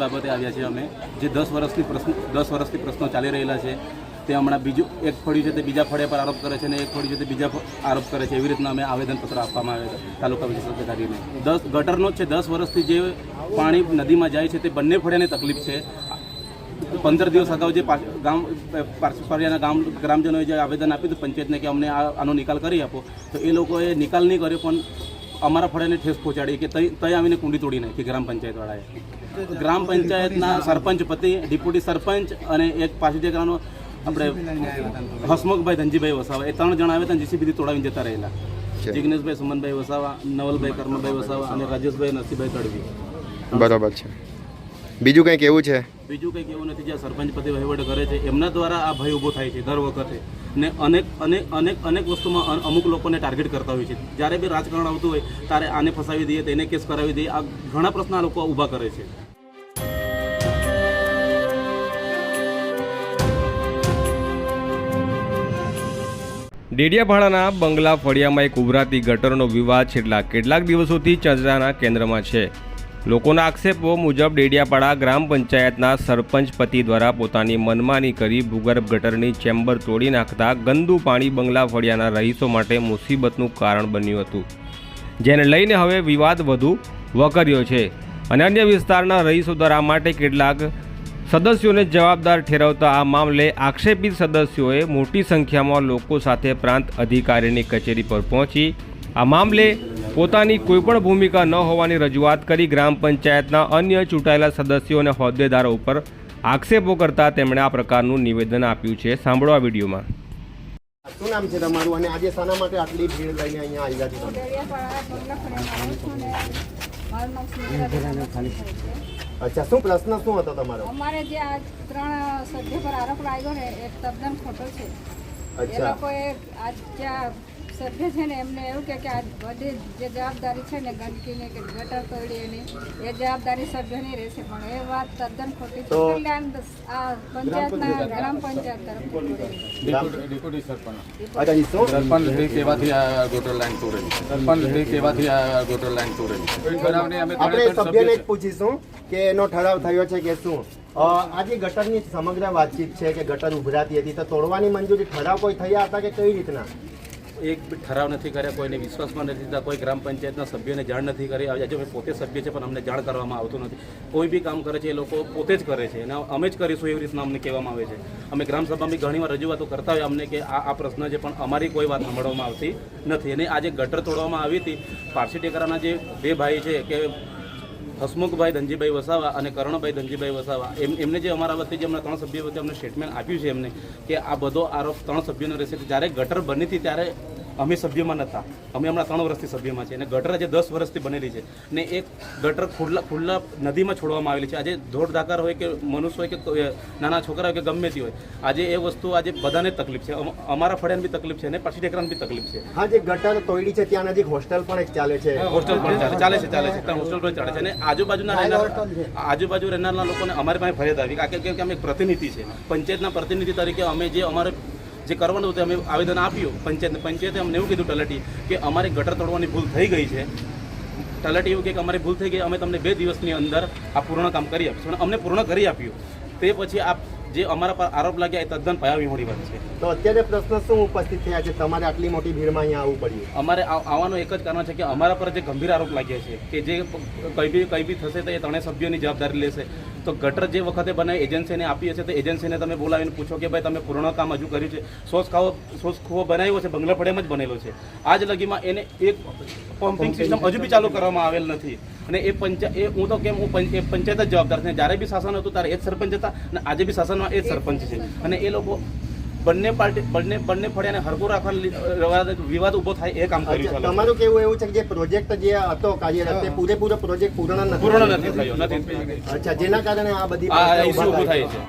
બાબતે આવ્યા છીએ અમે. જે દસ વર્ષથી પ્રશ્ન, દસ વર્ષથી પ્રશ્નો ચાલી રહેલા છે, તે હમણાં બીજું, એક ફળ્યું છે તે બીજા ફળિયા પર આરોપ કરે છે અને એક ફળ્યું છે તે બીજા આરોપ કરે છે. એવી રીતના અમે આવેદનપત્ર આપવામાં આવે છે, તાલુકા વિશેષ અધિકારીને દસ, ગટરનો જ છે દસ વર્ષથી જે પાણી નદીમાં જાય છે તે બંને ફળિયાની તકલીફ છે. પંદર દિવસ અગાઉ જે ગામ પારસપાડિયાના ગામ, ગ્રામજનોએ જે આવેદન આપ્યું હતું પંચાયતને કે અમને આનો નિકાલ કરી આપો. તો એ લોકોએ નિકાલ નહીં કર્યો, પણ અમારા ફળિયાને ઠેસ પહોંચાડી કે તઈ આવીને કુંડી તોડી નાખી ગ્રામ પંચાયતવાળાએ. ગ્રામ પંચાયતના સરપંચ પતિ ડેપ્યુટી સરપંચ અને એક પાછીટેકરાનો આપણે હસમુખભાઈ ધનજીભાઈ વસાવા. એ ત્રણ જણા આવ્યા હતા જીસીબીથી તોડાવીને જતા રહેલા. જિગ્નેશભાઈ સુમનભાઈ વસાવા નવલભાઈ કર્મભાઈ વસાવા અને રાજેશભાઈ નરસિંહભાઈ તડવી. બરાબર છે. બીજું કંઈક એવું છે? બીજું કંઈક એવું નથી જ્યાં સરપંચ પતિ વહીવટ કરે છે. એમના દ્વારા આ ભય ઊભો થાય છે દર વખતે. ને અનેક અનેક અનેક અનેક વસ્તુમાં અમુક લોકોને ટાર્ગેટ કરતા હોય છે. જ્યારે બી રાજકારણ આવતું હોય, ત્યારે આને ફસાવી દઈએ, તેને કેસ કરાવી દઈએ, આ ઘણા પ્રશ્ન લોકો ઊભા કરે છે. ડેડિયાપાડાના બંગલા ફળિયામાં એક ઉભરાતી ગટરનો વિવાદ છેલ્લા કેટલાક દિવસોથી ચર્ચાના કેન્દ્રમાં છે. લોકોના આક્ષેપો મુજબ ડેડિયાપાડા ગ્રામ પંચાયતના સરપંચ પતિ દ્વારા પોતાની મનમાની કરી ભૂગર્ભ ગટરની ચેમ્બર તોડી નાખતા ગંદુ પાણી બંગલા ફળિયાના રહીશો માટે મુસીબતનું કારણ બન્યું હતું. જેને લઈને હવે વિવાદ વધુ વકર્યો છે અને અન્ય વિસ્તારના રહીશો દ્વારા માટે કેટલાક સદસ્યોને જવાબદાર ઠેરવતા આ મામલે આક્ષેપિત સદસ્યોએ મોટી સંખ્યામાં લોકો સાથે પ્રાંત અધિકારીની કચેરી પર પહોંચી આ મામલે પોતાની કોઈપણ ભૂમિકા ન હોવાની રજૂઆત કરી ગ્રામ પંચાયતના અન્ય ચૂંટાયેલા સદસ્યો અને હોદ્દેદારો ઉપર આક્ષેપો કરતા તેમણે આ પ્રકારનું નિવેદન આપ્યું છે. સાંભળો આ વિડીયોમાં. શું નામ છે તમારું? અને આજે શાના માટે આટલી ભીડ લઈને અહીંયા આવ્યા છો. અચ્છા શું પ્રશ્ન શું હતો તમારો? અમારે જે આ ત્રણ સભ્ય પર આરોપ લાગ્યો ને એ તદ્દન ખોટો છે. એ લોકોએ આ જે સભ્ય છે ને એમને એવું કે આ બધી જે જવાબદારી છે ને ગંદકીની કે ગટર તોડી એની એ જવાબદારી સભ્યની રહેશે. પણ એ વાત તદ્દન ખોટી છે. કલ્યાણ આ પંચાયતના ગ્રામ પંચાયત. તરફથી ડેપ્યુટી સરપંચ. અચ્છા ઈ શું? સરપંચ શ્રી કહેવાથી આ ગોટર લાઈન તોડેલી સરપંચ શ્રી કહેવાથી આ ગોટર લાઈન તોડેલી આપણે સભ્યને જ પૂછીશું કે એનો ઠરાવ થયો છે કે શું? આજે ગટરની સમગ્ર વાતચીત છે કે ગટર ઉભરાતી હતી તો તોડવાની મંજૂરી ઠરાવ કોઈ થયા હતા કે કઈ રીતના? એક ઠરાવ નથી કર્યા, કોઈને વિશ્વાસમાં નથી થતા કોઈ ગ્રામ પંચાયતના સભ્યોને જાણ નથી કરી. આજે અમે પોતે સભ્ય છે, પણ અમને જાણ કરવામાં આવતું નથી. કોઈ બી કામ કરે છે, એ લોકો પોતે જ કરે છે. અને અમે જ કરીશું એવી રીતના અમને કહેવામાં આવે છે. અમે ગ્રામસભામાં ઘણીવાર રજૂઆતો કરતા હોય અમને કે આ આ પ્રશ્ન છે, પણ અમારી કોઈ વાત સાંભળવામાં આવતી નથી. અને આજે ગટર તોડવામાં આવી હતી. પારસી ટેકરાના જે બે ભાઈ છે, કે હસમુખભાઈ ધનજીભાઈ વસાવા અને કરણભાઈ ધનજીભાઈ વસાવા. એમ એમને જે અમારા વતી જે હમણાં ત્રણ સભ્યો વચ્ચે અમને સ્ટેટમેન્ટ આપ્યું છે એમને કે આ બધો આરોપ ત્રણ સભ્યોનો રહેશે. જ્યારે ગટર બની હતી ત્યારે અમે સભ્યમાં નહોતા અમે હમણાં ત્રણ વર્ષથી સભ્યમાં છે અને ગટર આજે દસ વર્ષથી બનેલી છે. ને એક ગટર ખુલ્લા ખુલ્લા નદીમાં છોડવામાં આવેલી છે. આજે ધોળ ધાકર હોય કે મનુષ્ય હોય કે નાના છોકરા હોય કે ગમે તે હોય આજે એ વસ્તુ આજે બધાને તકલીફ છે. અમ- અમારા ફળિયાને બી તકલીફ છે અને પાછી ટેકરાને બી તકલીફ છે. હા જે ગટર તોડી છે ત્યાં નજીક હોસ્ટેલ પણ એક ચાલે છે. હોસ્ટેલ પણ ચાલે ચાલે છે ચાલે છે. ત્યાં હોસ્ટેલ પણ ચાલે છે. અને આજુબાજુના રહેનાર આજુબાજુ રહેનારના લોકોને અમારી પાસે ફરિયાદ આવી. કારણ કે કે અમે એક પ્રતિનિધિ છે. પંચાયતના પ્રતિનિધિ તરીકે અમે જે અમારે જે કરવાનું હતું અમે આવેદન આપ્યું. પંચાયતને પંચાયતે અમને એવું કીધું તલાટી કે અમારે ગટર તોડવાની ભૂલ થઈ ગઈ છે. તલાટી એવું કે અમારી ભૂલ થઈ ગઈ અમે તમને બે દિવસની અંદર આ પૂર્ણ કામ કરી આપીશું. પણ અમને પૂર્ણ કરી આપ્યું. તે પછી આ જે અમારા પર આરોપ લાગ્યા એ તદ્દન પાયાવિહોણી વાત છે. તો અત્યારે પ્રશ્ન શું ઉપસ્થિત થયા છે? તમારે આટલી મોટી ભીડમાં અહીંયા આવવું પડ્યું. અમારે આવવાનું એક જ કારણ છે કે અમારા પર જે ગંભીર આરોપ લાગ્યા છે કે જે કંઈ બી કંઈ બી થશે તો એ ત્રણેય સભ્યોની જવાબદારી લેશે. તો ગટર જે વખતે બનાવી એજન્સીને આપી હશે તો એજન્સીને તમે બોલાવીને પૂછો કે ભાઈ તમે પૂર્ણ કામ હજુ કર્યું છે. સોસ ખાવો સોસ ખુવો બનાવ્યો છે બંગલા જ બનેલો છે. આજ લગીમાં એને એક પમ્પિંગ સિસ્ટમ હજુ બી ચાલુ કરવામાં આવેલ નથી. અને એ પંચાયત એ હું તો કેમ હું પંચાયત જ જવાબદાર છે. જ્યારે બી શાસન હતું ત્યારે એ જ સરપંચ હતા અને આજે બી શાસનમાં એ જ સરપંચ છે. અને એ લોકો બંને પાર્ટી બંને બંને ફળિયાને હરકો રાખવા વિવાદ ઊભો થાય એ કામ કર્યું છે. તમારું કેવું એવું છે કે જે પ્રોજેક્ટ જે હતો કાર્યરત તે પૂરેપૂરો પ્રોજેક્ટ પૂર્ણ નથી પૂર્ણ નથી થયો નથી અચ્છા જેના કારણે આ બધી આ થાય થાય છે.